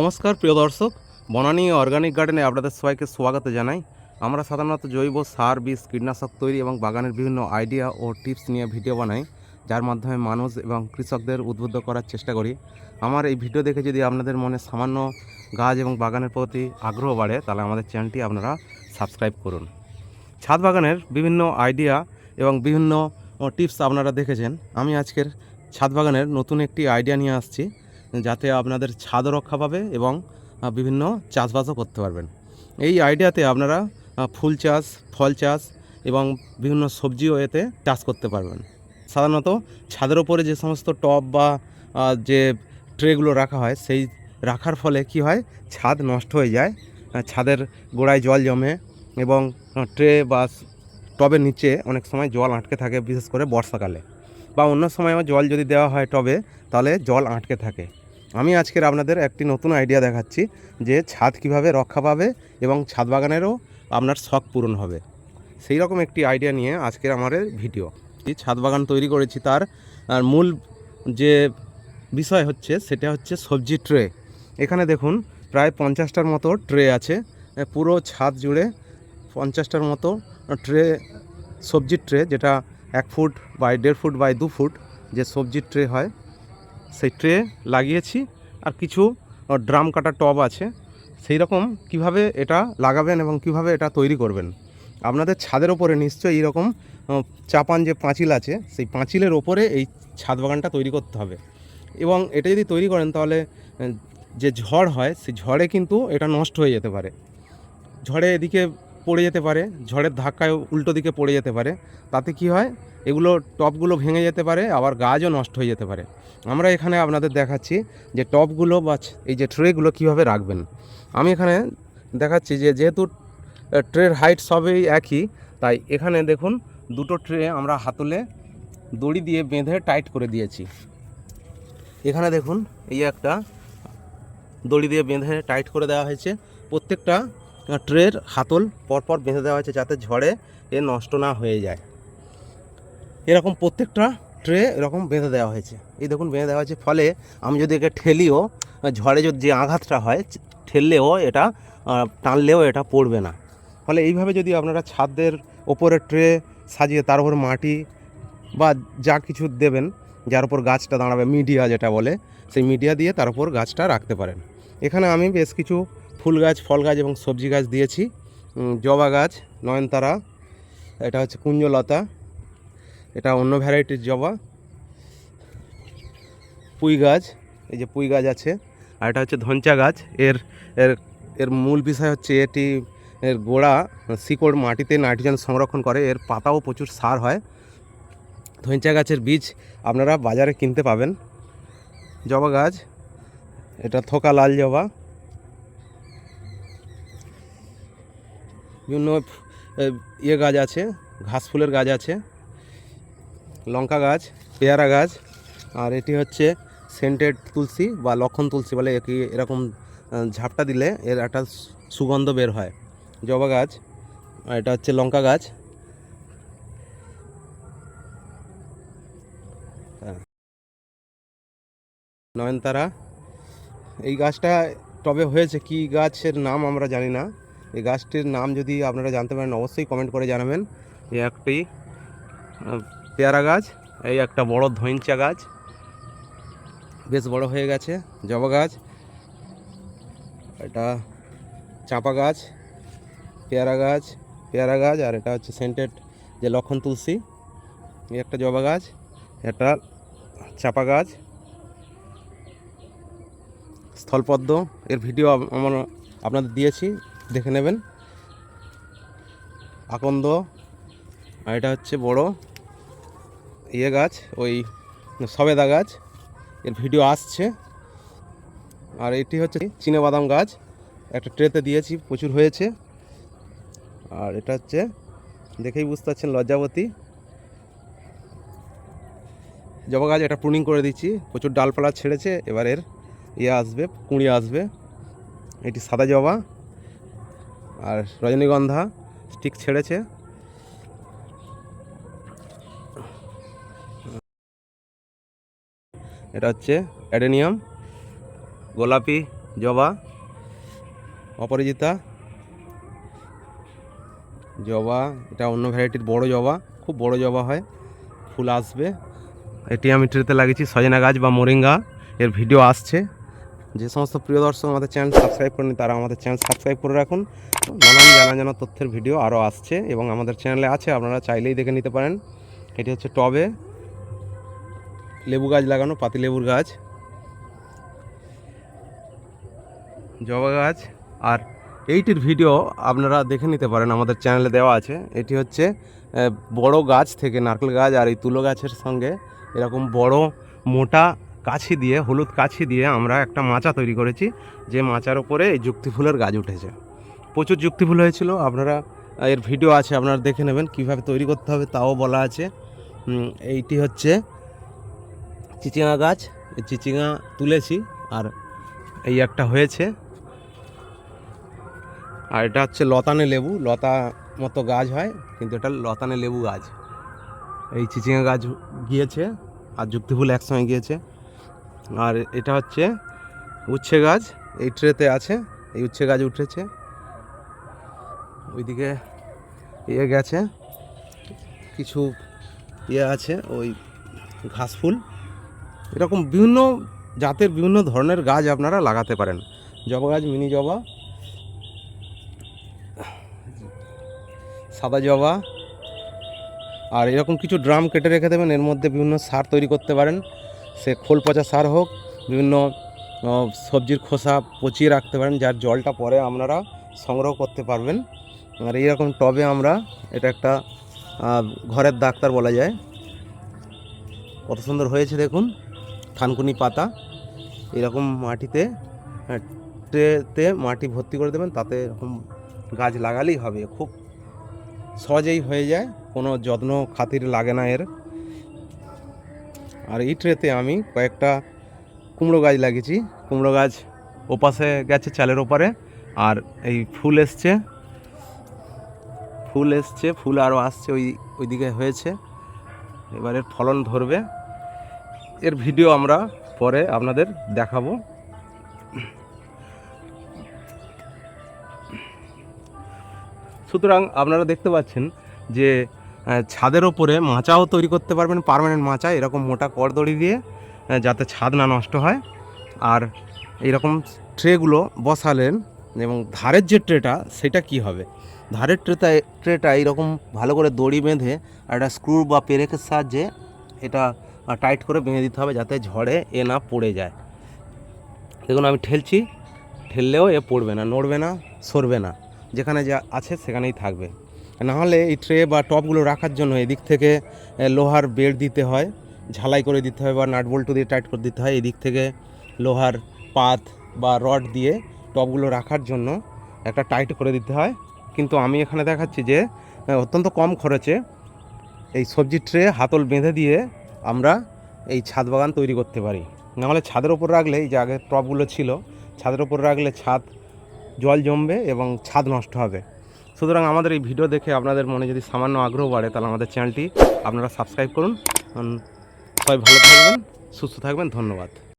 নমস্কার, প্রিয় দর্শক। বনানী অর্গানিক গার্ডেনে আপনাদের সবাইকে স্বাগত জানাই। আমরা সাধারণত জৈব সার, বীজ, কীটনাশক তৈরি এবং বাগানের বিভিন্ন আইডিয়া ও টিপস নিয়ে ভিডিও বানাই, যার মাধ্যমে মানুষ এবং কৃষকদের উদ্বুদ্ধ করার চেষ্টা করি। আমার এই ভিডিও দেখে যদি আপনাদের মনে সামান্য গাছ এবং বাগানের প্রতি আগ্রহ বাড়ে, তাহলে আমাদের চ্যানেলটি আপনারা সাবস্ক্রাইব করুন। ছাদ বাগানের বিভিন্ন আইডিয়া এবং বিভিন্ন টিপস আপনারা দেখেছেন। আমি আজকের ছাদ বাগানের নতুন একটি আইডিয়া নিয়ে আসছি। যাতে আপনাদের ছাদ রক্ষা পাবে এবং বিভিন্ন চাষবাসও করতে পারবেন। এই আইডিয়াতে আপনারা ফুল চাষ, ফল চাষ এবং বিভিন্ন সবজিও এতে চাষ করতে পারবেন। সাধারণত ছাদের ওপরে যে সমস্ত টব বা যে ট্রেগুলো রাখা হয়, সেই রাখার ফলে কি হয়, ছাদ নষ্ট হয়ে যায়। ছাদের গোড়ায় জল জমে এবং ট্রে বা টবের নিচে অনেক সময় জল আটকে থাকে, বিশেষ করে বর্ষাকালে। বা অন্য সময়ও জল যদি দেওয়া হয় টবে, তাহলে জল আটকে থাকে। আমি আজকের আপনাদের একটি নতুন আইডিয়া দেখাচ্ছি যে ছাদ কীভাবে রক্ষা পাবে এবং ছাদ বাগানেরও আপনার শখ পূরণ হবে। সেই রকম একটি আইডিয়া নিয়ে আজকের আমাদের ভিডিও এই ছাদ বাগান তৈরি করেছি তার মূল যে বিষয় হচ্ছে সেটা হচ্ছে সবজি ট্রে এখানে দেখুন, প্রায় পঞ্চাশটার মতো ট্রে আছে। পুরো ছাদ জুড়ে পঞ্চাশটার মতো ট্রে সবজির ট্রে যেটা এক ফুট বাই দেড় ফুট বাই দু ফুট যে সবজির ট্রে হয়। সেই ট্রে লাগিয়েছি আর কিছু ড্রাম কাটা টব আছে। সেই রকম কীভাবে এটা লাগাবেন এবং কীভাবে এটা তৈরি করবেন? আপনাদের ছাদের ওপরে নিশ্চয়ই এইরকম চাপান যে পাঁচিল আছে, সেই পাঁচিলের ওপরে এই ছাদ বাগানটা তৈরি করতে হবে। এবং এটা যদি তৈরি করেন তাহলে যে ঝড় হয়, সেই ঝড়ে কিন্তু এটা নষ্ট হয়ে যেতে পারে। ঝড়ে এদিকে পড়ে যেতে পারে, ঝড়ের ধাক্কায় উল্টো দিকে পড়ে যেতে পারে, তাতে কি হয়? এগুলো টপগুলো ভেঙে যেতে পারে, আবার গাছও নষ্ট হয়ে যেতে পারে। আমরা এখানে আপনাদের দেখাচ্ছি যে টপগুলো বা এই যে ট্রেগুলো কীভাবে রাখবেন। আমি এখানে দেখাচ্ছি যে যেহেতু ট্রের হাইট সবই একই, তাই এখানে দেখুন দুটো ট্রে আমরা হাতলে দড়ি দিয়ে বেঁধে টাইট করে দিয়েছি। এখানে দেখুন এই একটা দড়ি দিয়ে বেঁধে টাইট করে দেওয়া হয়েছে। প্রত্যেকটা ট্রের হাতল পরপর বেঁধে দেওয়া হয়েছে যাতে ঝড়ে এ নষ্ট না হয়ে যায়। এরকম প্রত্যেকটা ট্রে এরকম বেঁধে দেওয়া হয়েছে। এই দেখুন, বেঁধে দেওয়া হয়েছে ফলে আমি যদি একে ঠেলিও, ঝড়ে যদি যে আঘাতটা হয়, ঠেললেও এটা টানলেও এটা পড়বে না। ফলে এইভাবে যদি আপনারা ছাদের ওপরে ট্রে সাজিয়ে, তার উপর মাটি বা যা কিছু দেবেন, যার উপর গাছটা দাঁড়াবে, মিডিয়া যেটা বলে, সেই মিডিয়া দিয়ে তার উপর গাছটা রাখতে পারেন। এখানে আমি বেশ কিছু ফুল গাছ, ফল গাছ এবং সবজি গাছ দিয়েছি। জবা গাছ, নয়নতারা, এটা হচ্ছে কুঞ্জলতা, এটা অন্য ভ্যারাইটির জবা। পুঁই গাছ, এই যে পুঁই গাছ আছে, আর এটা হচ্ছে ধনচা গাছ। এর এর এর মূল বিষয় হচ্ছে এটি, এর গোড়া শিকড় মাটিতে নাইট্রোজেন সংরক্ষণ করে, এর পাতাও প্রচুর সার হয়। ধনচা গাছের বীজ আপনারা বাজারে কিনতে পাবেন। জবা গাছ, এটা থোকা লাল জবা। বিভিন্ন ইয়ে গাছ আছে, ঘাস ফুলের গাছ আছে, লঙ্কা গাছ, পেয়ারা গাছ, আর এটি হচ্ছে সেন্টেড তুলসী বা লক্ষণ তুলসী বলে একে এরকম ঝাপটা দিলে এর একটা সুগন্ধ বের হয়। জবা গাছ, আর এটা হচ্ছে লঙ্কা গাছ। হ্যাঁ। নয়নতারা, এই গাছটা টবে হয়েছে, কি গাছের নাম আমরা জানি না। এই গাছটির নাম যদি আপনারা জানতে পারেন, অবশ্যই কমেন্ট করে জানাবেন। এই একটি পেয়ারা গাছ, এই একটা বড় ধইঞ্চা গাছ। বেশ বড় হয়ে গেছে, জবা গাছ। এটা চাপা গাছ, পেয়ারা গাছ পেয়ারা গাছ, আর এটা হচ্ছে সেন্টেড যে লক্ষণ তুলসী। এই একটা জবা গাছ, এটা চাপা গাছ। স্থলপদ্ম, এর ভিডিও আম- আমার আপনাদের দিয়েছি। দেখে নেবেন। আকন্দ। আর এটা হচ্ছে বড় ইয়ে গাছ, ওই সবেদা গাছ। এর ভিডিও আসছে। আর এটি হচ্ছে বাদাম গাছ। একটা ট্রেতে দিয়েছি, প্রচুর হয়েছে। আর এটা হচ্ছে, দেখেই বুঝতে পারছেন, লজ্জাবতী। জবা গাছ এটা প্রুনিং করে দিচ্ছি। প্রচুর ডালপালা ছেড়েছে, এবার এর ইয়ে আসবে, কুঁড়ি আসবে। এটি সাদা জবা। আর রজনীগন্ধা স্টিক ছেড়েছে। এটা হচ্ছে অ্যাডেনিয়াম, গোলাপি, জবা, অপরাজিতা, জবা, এটা অন্য ভ্যারাইটির বড় জবা, খুব বড় জবা হয়, ফুল আসবে। এটি আমি ট্রেতে লাগিয়েছি সজনা গাছ বা মোরিঙ্গা, এর ভিডিও আসছে। যে সমস্ত প্রিয় দর্শক আমাদের চ্যানেল সাবস্ক্রাইব করেনি তারা আমাদের চ্যানেল সাবস্ক্রাইব করে রাখুন। নানান জানা জানা তথ্যের ভিডিও আরও আসছে এবং আমাদের চ্যানেলে আছে, আপনারা চাইলেই দেখে নিতে পারেন। এটি হচ্ছে টবে লেবু গাছ লাগানো, পাতি লেবুর গাছ, জবা গাছ, আর এইটির ভিডিও আপনারা দেখে নিতে পারেন, আমাদের চ্যানেলে দেওয়া আছে। এটি হচ্ছে বড় গাছ থেকে নারকেল গাছ আর এই তুলো গাছের সঙ্গে এরকম বড় মোটা কাছি দিয়ে, হলুদ কাছি দিয়ে আমরা একটা মাচা তৈরি করেছি, যে মাচার ওপরে এই যুক্তি ফুলের গাছ উঠেছে। প্রচুর যুক্তি ফুল হয়েছিল, আপনারা, এর ভিডিও আছে, আপনারা দেখে নেবেন কীভাবে তৈরি করতে হবে, তাও বলা আছে। এইটি হচ্ছে চিচিঙা গাছ, এই চিচিঙা তুলেছি, আর এই একটা হয়েছে। আর এটা হচ্ছে লতানে লেবু, লতা মতো গাছ হয়, কিন্তু এটা লতানে লেবু গাছ। এই চিচিঙা গাছ গিয়েছে, আর যুক্তি ফুল একসঙ্গে গিয়েছে। আর এটা হচ্ছে উচ্ছে গাছ, এই ট্রেতে আছে, এই উচ্ছে গাছ উঠেছে। ওইদিকে ইয়ে গেছে, কিছু ইয়ে আছে, ওই ঘাস ফুল। এরকম বিভিন্ন জাতের বিভিন্ন ধরনের গাছ আপনারা লাগাতে পারেন। জবা গাছ, মিনি জবা, সাদা জবা, আর এরকম কিছু ড্রাম কেটে রেখে দেবেন, এর মধ্যে বিভিন্ন সার তৈরি করতে পারেন। সে খোল পচা সার হোক বিভিন্ন সবজির খোসা পচিয়ে রাখতে পারেন যার জলটা পরে আপনারা সংগ্রহ করতে পারবেন। আর এইরকম টবে আমরা এটা একটা ঘরের ডাক্তার বলা যায়। কত সুন্দর হয়েছে দেখুন থানকুনি পাতা। এরকম মাটিতে আহ, ট্রেতে মাটি ভর্তি করে দেবেন তাতে এরকম গাছ লাগালেই হবে। খুব সহজেই হয়ে যায় কোনো যত্ন খাতির লাগে না এর। আর এই ট্রেতে আমি কয়েকটা কুমড়ো গাছ লাগিয়েছি। কুমড়ো গাছ ওপাশে গেছে চালের ওপারে, আর এই ফুল এসছে। ফুল এসছে, ফুল আরও আসছে, ওই, ওইদিকে হয়েছে। এবার এর ফলন ধরবে। এর ভিডিও আমরা পরে আপনাদের দেখাবো। সুতরাং আপনারা দেখতে পাচ্ছেন যে ছাদের ওপরে মাচাও তৈরি করতে পারবেন পার্মানেন্ট মাচা, এরকম মোটা করদড়ি দিয়ে যাতে ছাদ না নষ্ট হয়। আর এরকম ট্রেগুলো বসালেন, এবং ধারের যে ট্রেটা, সেটা কি হবে? ধারের ট্রেটা ট্রেটা এইরকম ভালো করে দড়ি বেঁধে একটা স্ক্রু বা পেরেকের সাহায্যে এটা টাইট করে বেঁধে দিতে হবে, যাতে ঝড়ে এ না পড়ে যায়। দেখুন, আমি ঠেলছি, ঠেললেও এ পড়বে না, নড়বে না, সরবে না। যেখানে যা আছে, সেখানেই থাকবে। নাহলে এই ট্রে বা টপগুলো রাখার জন্য এদিক থেকে লোহার বেড় দিতে হয়, ঝালাই করে দিতে হয় বা নাট বল্টু দিয়ে টাইট করে দিতে হয়। এদিক থেকে লোহার পাত বা রড দিয়ে টপগুলো রাখার জন্য একটা টাইট করে দিতে হয়। কিন্তু আমি এখানে দেখাচ্ছি যে অত্যন্ত কম খরচে এই সবজির ট্রে হাতল বেঁধে দিয়ে আমরা এই ছাদ বাগান তৈরি করতে পারি। নাহলে ছাদের ওপর রাখলে, এই যে আগে টপগুলো ছিল, ছাদের ওপর রাখলে ছাদ জল জমবে এবং ছাদ নষ্ট হবে। সুতরাং আমাদের এই ভিডিও দেখে আপনাদের মনে যদি সামান্য আগ্রহ বাড়ে, তাহলে আমাদের চ্যানেলটি আপনারা সাবস্ক্রাইব করুন। সবাই ভালো থাকবেন, সুস্থ থাকবেন, ধন্যবাদ।